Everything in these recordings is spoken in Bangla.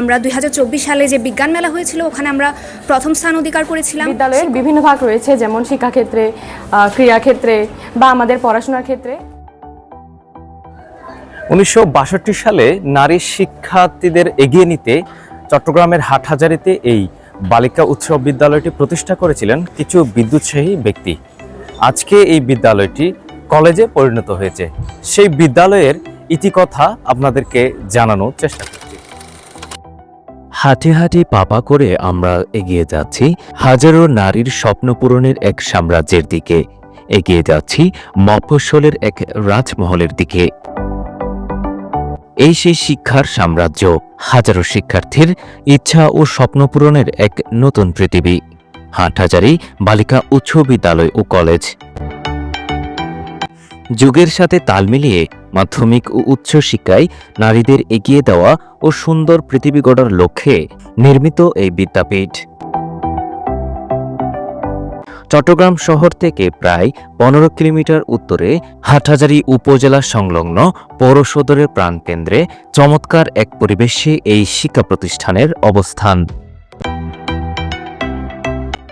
আমরা দুই হাজার চব্বিশ সালে যে বিজ্ঞান মেলা হয়েছিল ওখানে আমরা প্রথম স্থান অধিকার করেছিলাম। বিদ্যালয়ের বিভিন্ন ভাগ রয়েছে যেমন শিক্ষাক্ষেত্রে ক্রীড়াক্ষেত্রে বা আমাদের পড়াশোনার ক্ষেত্রে। উনিশশো বাষট্টি সালে নারী শিক্ষার্থীদের এগিয়ে নিতে চট্টগ্রামের হাটহাজারিতে এই বালিকা উৎসব বিদ্যালয়টি প্রতিষ্ঠা করেছিলেন কিছু বিদ্যুৎসাহী ব্যক্তি। আজকে এই বিদ্যালয়টি কলেজে পরিণত হয়েছে। সেই বিদ্যালয়ের ইতিকথা আপনাদেরকে জানানোর চেষ্টা করছি। হাঁটে হাঁটে পাপা করে আমরা এগিয়ে যাচ্ছি হাজারো নারীর স্বপ্ন পূরণের এক সাম্রাজ্যের দিকে। এগিয়ে যাচ্ছি মফস্বলের এক রাজমহলের দিকে। এই সেই শিক্ষার সাম্রাজ্য, হাজারো শিক্ষার্থীর ইচ্ছা ও স্বপ্ন পূরণের এক নতুন পৃথিবী। হাটহাজারি, বালিকা উচ্চ বিদ্যালয় ও কলেজ। যুগের সাথে তাল মিলিয়ে মাধ্যমিক ও উচ্চ শিক্ষায় নারীদের এগিয়ে দেওয়া ও সুন্দর পৃথিবী গড়ার লক্ষ্যে নির্মিত এই বিদ্যাপীঠ। চট্টগ্রাম শহর থেকে প্রায় পনেরো কিলোমিটার উত্তরে হাটহাজারী উপজেলা সংলগ্ন পৌর সদরের প্রাণকেন্দ্রে চমৎকার এক পরিবেশে এই শিক্ষা প্রতিষ্ঠানের অবস্থান।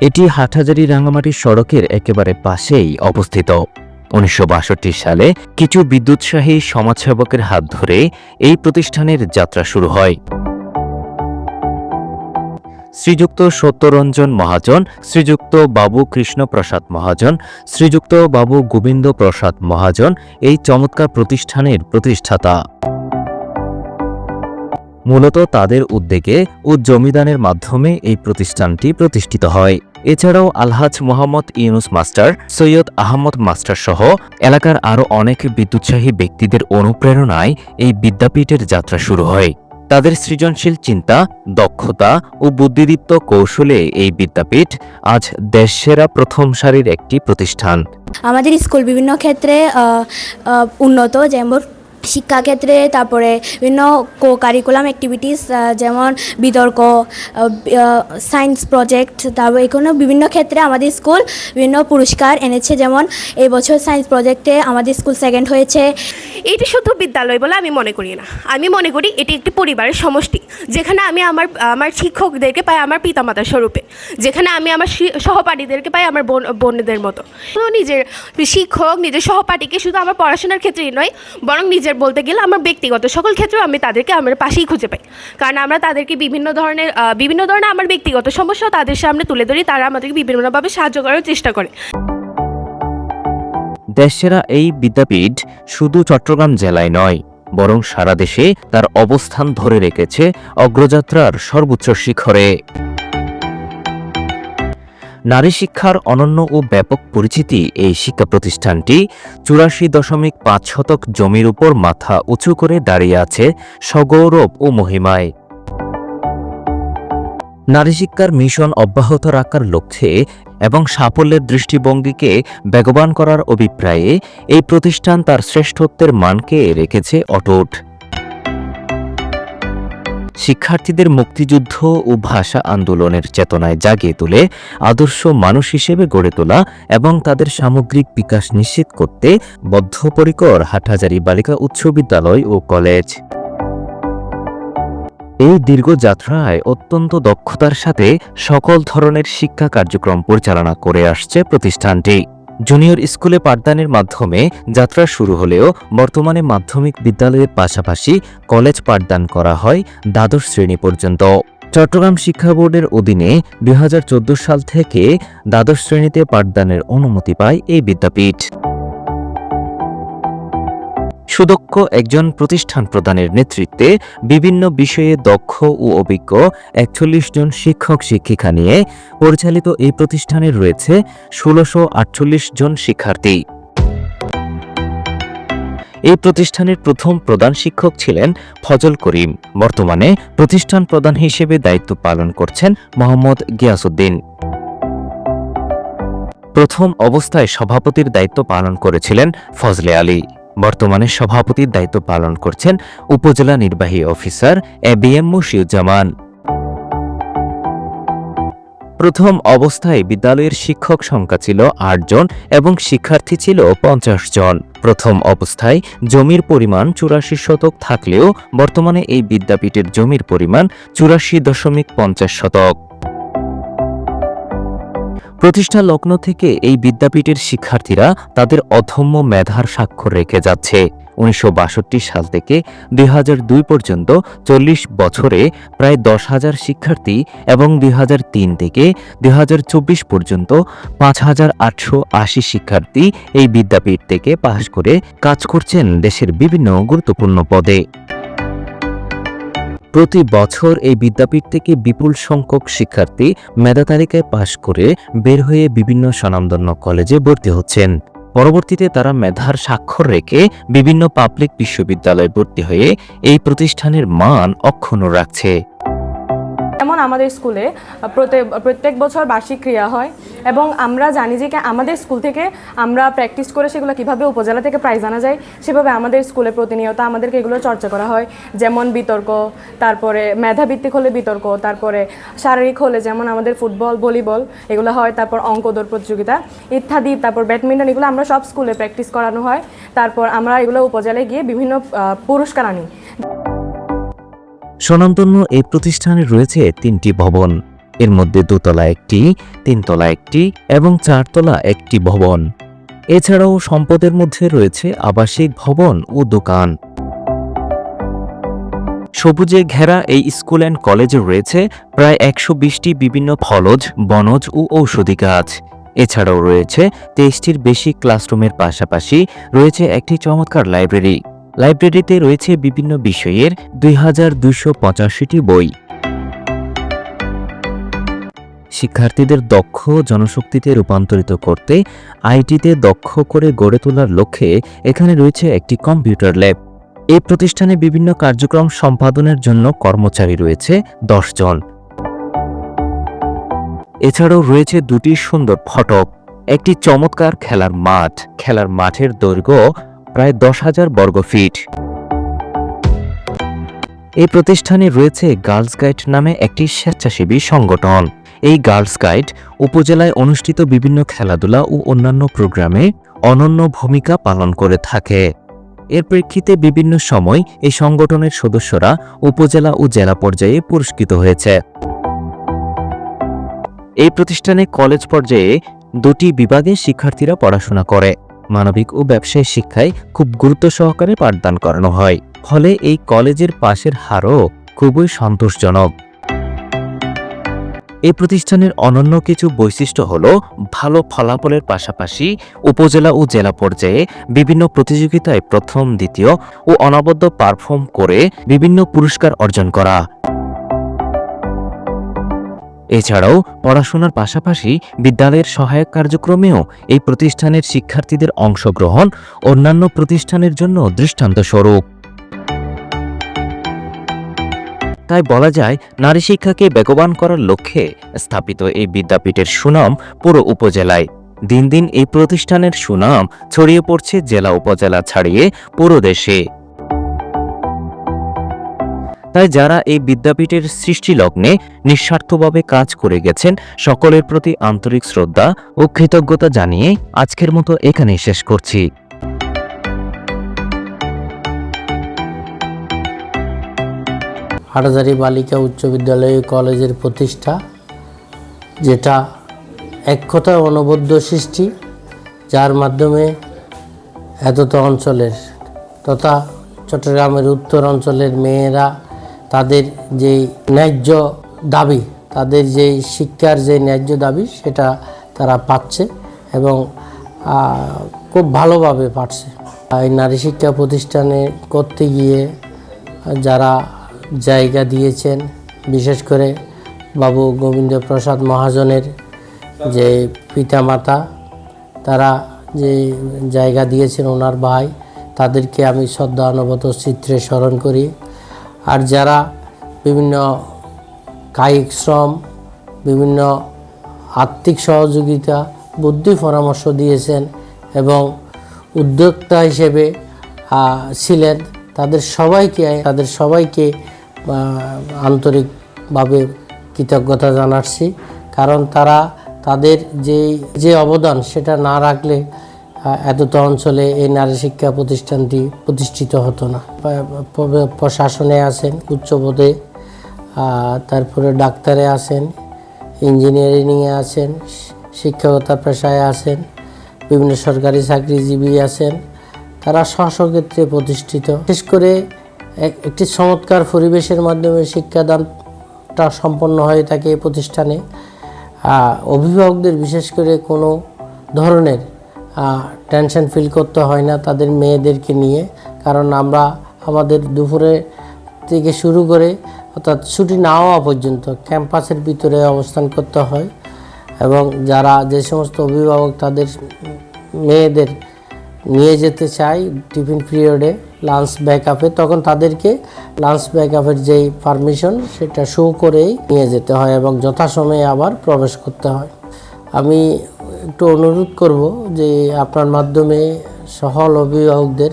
এটি হাটহাজারী রাঙ্গামাটি সড়কের একেবারে পাশেই অবস্থিত। উনিশশো বাষট্টি সালে কিছু বিদ্যুৎসাহী সমাজসেবকের হাত ধরে এই প্রতিষ্ঠানের যাত্রা শুরু হয়। শ্রীযুক্ত সত্যরঞ্জন মহাজন, শ্রীযুক্ত বাবু কৃষ্ণপ্রসাদ মহাজন, শ্রীযুক্ত বাবু গোবিন্দ প্রসাদ মহাজন এই চমৎকার প্রতিষ্ঠানের প্রতিষ্ঠাতা। মূলত তাদের উদ্যোগে ও জমিদানের মাধ্যমে এই প্রতিষ্ঠানটি প্রতিষ্ঠিত হয়। এছাড়াও আলহাজ মোহাম্মদ ইউনুস মাস্টার, সৈয়দ আহমদ মাস্টার সহ এলাকার আরও অনেক বিদ্যুৎসাহী ব্যক্তিদের অনুপ্রেরণায় এই বিদ্যাপীঠের যাত্রা শুরু হয়। তাদের সৃজনশীল চিন্তা, দক্ষতা ও বুদ্ধিদীপ্ত কৌশলে এই বিদ্যাপীঠ আজ দেশসেরা প্রথম সারির একটি প্রতিষ্ঠান। আমাদের স্কুল বিভিন্ন ক্ষেত্রে উন্নত, যেমন শিক্ষাক্ষেত্রে, তারপরে বিভিন্ন কো কারিকুলাম অ্যাক্টিভিটিস যেমন বিতর্ক সায়েন্স প্রজেক্ট তারপর এখানে বিভিন্ন ক্ষেত্রে আমাদের স্কুল বিভিন্ন পুরস্কার এনেছে। যেমন এই বছর সায়েন্স প্রজেক্টে আমাদের স্কুল সেকেন্ড হয়েছে। এটি শুধু বিদ্যালয় বলে আমি মনে করি না। আমি মনে করি এটি একটি পরিবারের সমষ্টি, যেখানে আমি আমার আমার শিক্ষকদেরকে পাই আমার পিতামাতার স্বরূপে, যেখানে আমি আমার সহপাঠীদেরকে পাই আমার বোন, বোনদের মতো। নিজের শিক্ষক, নিজের সহপাঠীকে শুধু আমার পড়াশোনার ক্ষেত্রেই নয়, বরং নিজের বলতে গেলে আমার ব্যক্তিগত সকল ক্ষেত্রে আমি তাদেরকে আমার পাশেই খুঁজে পাই। কারণ আমরা তাদেরকে বিভিন্ন ধরনের বিভিন্ন ধরনের আমার ব্যক্তিগত সমস্যাও তাদের সামনে তুলে ধরি, তারা আমাদেরকে বিভিন্নভাবে সাহায্য করার চেষ্টা করে। দেশেরা এই বিদ্যাপীঠ শুধু চট্টগ্রাম জেলায় নয়, বরং সারা দেশে তার অবস্থান ধরে রেখেছে অগ্রযাত্রার সর্বোচ্চ শিখরে। নারী শিক্ষার অনন্য ও ব্যাপক পরিচিতি এই শিক্ষা প্রতিষ্ঠানটি চুরাশি দশমিক পাঁচ শতক জমির উপর মাথা উঁচু করে দাঁড়িয়ে আছে সগৌরব ও মহিমায়। নারী শিক্ষার মিশন অব্যাহত রাখার লক্ষ্যে এবং সাফল্যের দৃষ্টিভঙ্গিকে বেগবান করার অভিপ্রায়ে এই প্রতিষ্ঠান তার শ্রেষ্ঠত্বের মানকে রেখেছে অটুট। শিক্ষার্থীদের মুক্তিযুদ্ধ ও ভাষা আন্দোলনের চেতনায় জাগিয়ে তুলে, আদর্শ মানুষ হিসেবে গড়ে তোলা এবং তাদের সামগ্রিক বিকাশ নিশ্চিত করতে বদ্ধপরিকর হাটহাজারী বালিকা উচ্চ বিদ্যালয় ও কলেজ। এই দীর্ঘ যাত্রায় অত্যন্ত দক্ষতার সাথে সকল ধরনের শিক্ষা কার্যক্রম পরিচালনা করে আসছে প্রতিষ্ঠানটি। জুনিয়র স্কুলে পাঠদানের মাধ্যমে যাত্রা শুরু হলেও বর্তমানে মাধ্যমিক বিদ্যালয়ের পাশাপাশি কলেজ পাঠদান করা হয় দ্বাদশ শ্রেণি পর্যন্ত। চট্টগ্রাম শিক্ষা বোর্ডের অধীনে দু হাজার চৌদ্দ সাল থেকে দ্বাদশ শ্রেণীতে পাঠদানের অনুমতি পায় এই বিদ্যাপীঠ। সুদক্ষ একজন প্রতিষ্ঠান প্রদানের নেতৃত্বে বিভিন্ন বিষয়ে দক্ষ ও অভিজ্ঞ একচল্লিশ জন শিক্ষক শিক্ষিকা নিয়ে পরিচালিত এই প্রতিষ্ঠানে রয়েছে ষোলোশো আটচল্লিশ জন শিক্ষার্থী। এই প্রতিষ্ঠানের প্রথম প্রধান শিক্ষক ছিলেন ফজল করিম। বর্তমানে প্রতিষ্ঠান প্রধান হিসেবে দায়িত্ব পালন করছেন মোহাম্মদ গিয়াসুদ্দিন প্রথম অবস্থায় সভাপতির দায়িত্ব পালন করেছিলেন ফজলে আলী। বর্তমানে সভাপতির দায়িত্ব পালন করছেন উপজেলা নির্বাহী officer A B M Mushiuzzaman. প্রথম অবস্থায় বিদ্যালয়ের শিক্ষক সংখ্যা ছিল আটজন এবং শিক্ষার্থী ছিল পঞ্চাশ জন। প্রথম অবস্থায় জমির পরিমাণ চুরাশি শতক থাকলেও বর্তমানে এই বিদ্যাপীঠের জমির পরিমাণ চুরাশি দশমিক পঞ্চাশ শতক। প্রতিষ্ঠা লগ্ন থেকে এই বিদ্যাপীঠের শিক্ষার্থীরা তাদের অধম্য মেধার স্বাক্ষর রেখে যাচ্ছে। উনিশশো বাষট্টি সাল থেকে দু হাজার দুই পর্যন্ত চল্লিশ বছরে প্রায় দশ হাজার শিক্ষার্থী এবং দুই হাজার তিন থেকে দুই হাজার চব্বিশ পর্যন্ত পাঁচ হাজার আটশো আশি শিক্ষার্থী এই বিদ্যাপীঠ থেকে পাশ করে কাজ করছেন দেশের বিভিন্ন গুরুত্বপূর্ণ পদে। প্রতি বছর এই বিদ্যাপীঠ থেকে বিপুল সংখ্যক শিক্ষার্থী মেধা তালিকায় পাশ করে বের হয়ে বিভিন্ন স্বনামধন্য কলেজে ভর্তি হচ্ছেন। পরবর্তীতে তারা মেধার স্বাক্ষর রেখে বিভিন্ন পাবলিক বিশ্ববিদ্যালয়ে ভর্তি হয়ে এই প্রতিষ্ঠানের মান অক্ষুণ্ণ রাখছে। যেমন আমাদের স্কুলে প্রত্যেক বছর বার্ষিক ক্রিয়া হয় এবং আমরা জানি যে আমাদের স্কুল থেকে আমরা প্র্যাকটিস করে সেগুলো কীভাবে উপজেলা থেকে প্রাইজ আনা যায়, সেভাবে আমাদের স্কুলে প্রতিনিয়ত আমাদেরকে এগুলো চর্চা করা হয়। যেমন বিতর্ক, তারপরে মেধাভিত্তিক হলে বিতর্ক, তারপরে শারীরিক হলে যেমন আমাদের ফুটবল, ভলিবল এগুলো হয়, তারপর অঙ্ক, দৌড় প্রতিযোগিতা ইত্যাদি, তারপর ব্যাডমিন্টন এগুলো আমরা সব স্কুলে প্র্যাকটিস করানো হয়। তারপর আমরা এগুলো উপজেলায় গিয়ে বিভিন্ন পুরস্কার আনি। স্বনামধন্য এই প্রতিষ্ঠানে রয়েছে তিনটি ভবন। এর মধ্যে দোতলা একটি, তিনতলা একটি এবং চারতলা একটি ভবন। এছাড়াও সম্পদের মধ্যে রয়েছে আবাসিক ভবন ও দোকান। সবুজে ঘেরা এই স্কুল অ্যান্ড কলেজে রয়েছে প্রায় একশো বিশটি বিভিন্ন ফলজ, বনজ ও ঔষধি গাছ। এছাড়াও রয়েছে তেইশটির বেশি ক্লাসরুমের পাশাপাশি রয়েছে একটি চমৎকার লাইব্রেরি। লাইব্রেরিতে রয়েছে বিভিন্ন বিষয়ের দুই হাজার বই। শিক্ষার্থীদের দক্ষ জনশক্তিতে রূপান্তরিত করতে আইটিতে দক্ষ করে গড়ে তোলার লক্ষ্যে এখানে রয়েছে একটি কম্পিউটার ল্যাব। এই প্রতিষ্ঠানে বিভিন্ন কার্যক্রম সম্পাদনের জন্য কর্মচারী রয়েছে দশ জন। এছাড়াও রয়েছে দুটি সুন্দর ফটক। একটি চমৎকার খেলার মাঠ। খেলার মাঠের দৈর্ঘ্য প্রায় দশ হাজার বর্গ ফিট। এই প্রতিষ্ঠানে রয়েছে গার্লস গাইড নামে একটি স্বেচ্ছাসেবী সংগঠন। এই গার্লস গাইড উপজেলায় অনুষ্ঠিত বিভিন্ন খেলাধুলা ও অন্যান্য প্রোগ্রামে অনন্য ভূমিকা পালন করে থাকে। এর প্রেক্ষিতে বিভিন্ন সময় এই সংগঠনের সদস্যরা উপজেলা ও জেলা পর্যায়ে পুরস্কৃত হয়েছে। এই প্রতিষ্ঠানে কলেজ পর্যায়ে দুটি বিভাগে শিক্ষার্থীরা পড়াশোনা করে। মানবিক ও ব্যবসায় শিক্ষায় খুব গুরুত্ব সহকারে পাঠদান করানো হয়। ফলে এই কলেজের পাশের হারও খুবই সন্তোষজনক। এই প্রতিষ্ঠানের অনন্য কিছু বৈশিষ্ট্য হল ভালো ফলাফলের পাশাপাশি উপজেলা ও জেলা পর্যায়ে বিভিন্ন প্রতিযোগিতায় প্রথম, দ্বিতীয় ও অনবদ্য পারফর্ম করে বিভিন্ন পুরস্কার অর্জন করা। এছাড়াও পড়াশোনার পাশাপাশি বিদ্যালয়ের সহায়ক কার্যক্রমেও এই প্রতিষ্ঠানের শিক্ষার্থীদের অংশগ্রহণ অন্যান্য প্রতিষ্ঠানের জন্য দৃষ্টান্ত স্বরূপ। তাই বলা যায়, নারী শিক্ষাকে বেগবান করার লক্ষ্যে স্থাপিত এই বিদ্যাপীঠের সুনাম পুরো উপজেলায়। দিন দিন এই প্রতিষ্ঠানের সুনাম ছড়িয়ে পড়ছে জেলা উপজেলা ছাড়িয়ে পুরো দেশে। তাই যারা এই বিদ্যাপীঠের সৃষ্টি লগ্নে নিঃস্বার্থভাবে কাজ করে গেছেন, সকলের প্রতি আন্তরিক শ্রদ্ধা ও কৃতজ্ঞতা জানিয়ে আজকের মতো এখানেই শেষ করছি। হাটাজারি বালিকা উচ্চ বিদ্যালয় কলেজের প্রতিষ্ঠা, যেটা এক অনবদ্য সৃষ্টি, যার মাধ্যমে এতটা অঞ্চলের তথা চট্টগ্রামের উত্তর অঞ্চলের মেয়েরা তাদের যেই ন্যায্য দাবি, তাদের যে শিক্ষার যে ন্যায্য দাবি, সেটা তারা পাচ্ছে এবং খুব ভালোভাবে পাচ্ছে এই নারী শিক্ষা প্রতিষ্ঠানে করতে গিয়ে যারা জায়গা দিয়েছেন, বিশেষ করে বাবু গোবিন্দ প্রসাদ মহাজনের যে পিতামাতা, তারা যে জায়গা দিয়েছেন ওনার ভাই, তাদেরকে আমি শ্রদ্ধা চিত্রে স্মরণ করি। আর যারা বিভিন্ন কায়িক শ্রম, বিভিন্ন আর্থিক সহযোগিতা, বুদ্ধি পরামর্শ দিয়েছেন এবং উদ্যোক্তা হিসেবে ছিলেন, তাদের সবাইকে তাদের সবাইকে আন্তরিকভাবে কৃতজ্ঞতা জানাচ্ছি। কারণ তারা তাদের যে যে অবদান সেটা না রাখলে এতটা অঞ্চলে এই নারী শিক্ষা প্রতিষ্ঠানটি প্রতিষ্ঠিত হতো না। প্রশাসনে আছেন উচ্চ পদে আহ, তারপরে ডাক্তারে আছেন ইঞ্জিনিয়ারিংয়ে আছেন শিক্ষকতা পেশায় আছেন বিভিন্ন সরকারি চাকরিজীবী আছেন তারা স্ব ক্ষেত্রে প্রতিষ্ঠিত। বিশেষ করে এক- একটি চমৎকার পরিবেশের মাধ্যমে শিক্ষাদানটা সম্পন্ন হয়ে থাকে এই প্রতিষ্ঠানে। অভিভাবকদের বিশেষ করে কোনো ধরনের টেনশন ফিল করতে হয় না তাদের মেয়েদেরকে নিয়ে। কারণ আমরা আমাদের দুপুরে থেকে শুরু করে অর্থাৎ ছুটি না হওয়া পর্যন্ত ক্যাম্পাসের ভিতরে অবস্থান করতে হয় এবং যারা যে সমস্ত অভিভাবক তাদের মেয়েদের নিয়ে যেতে চায় টিফিন পিরিয়ডে লাঞ্চ ব্যাকআপে তখন তাদেরকে লাঞ্চ ব্যাকআপের যেই পারমিশন সেটা শো করেই নিয়ে যেতে হয় এবং যথাসময়ে আবার প্রবেশ করতে হয়। আমি একটু অনুরোধ করব যে আপনার মাধ্যমে সহল অভিভাবকদের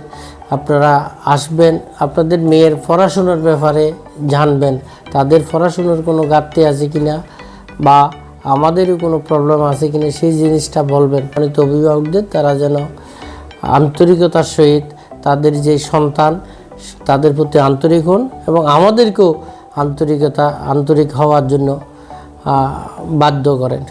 আপনারা আসবেন, আপনাদের মেয়ের পড়াশোনার ব্যাপারে জানবেন। তাদের পড়াশোনার কোনো ঘাটতি আছে কি না বা আমাদেরও কোনো প্রবলেম আছে কি না সেই জিনিসটা বলবেন। মানে তো অভিভাবকদের তারা যেন আন্তরিকতার সহিত তাদের যে সন্তান, তাদের প্রতি আন্তরিক হন এবং আমাদেরকেও আন্তরিকতা, আন্তরিক হওয়ার জন্য বাধ্য করেন।